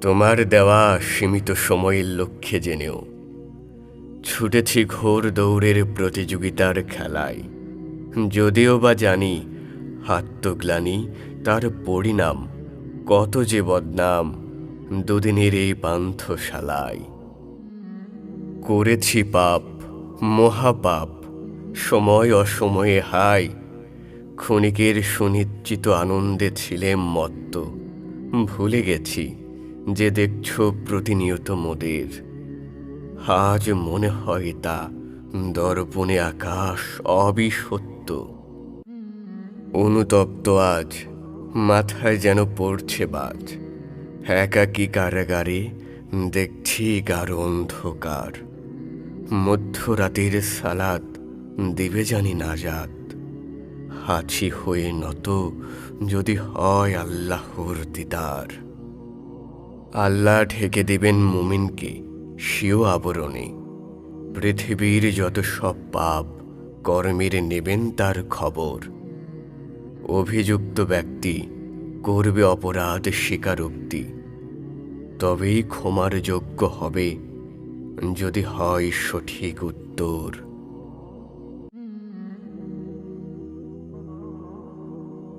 তোমার দেওয়া সীমিত সময়ের লক্ষ্যে জেনেও, ছুটেছি ঘোর দৌড়ের প্রতিযোগিতার খেলায়। যদিও বা জানি হাত্মগ্লানি তার পরিণাম কত যে বদনাম দুদিনের এই পান্থশালায়। করেছি পাপ, মহাপাপ, সময় অসময়ে হাই ক্ষণিকের সুনিশ্চিত আনন্দে ছিলেম মত্ত। ভুলে গেছি যে দেখছ প্রতিনিয়ত মোদের। আজ মনে হয় তা দর্পণে আকাশ অবিসত্য। অনুতপ্ত আজ, মাথায় যেন পড়ছে বাজ। একাকী কারাগারে দেখছি গাঢ় অন্ধকার। মধ্যরাতের সালাদ দিবে জানি নাজাত হাছি হয়ে নত, যদি হয় আল্লাহর দিদার। আল্লাহ ঢেকে দেবেন মুমিনকে, সিও আবরণে। পৃথিবীর যত সব পাপ কর্মের নেবেন তার খবর। অভিযুক্ত ব্যক্তি করবে অপরাধ স্বীকারোক্তি। তবেই ক্ষমার যোগ্য হবে, যদি হয় সঠিক উত্তর।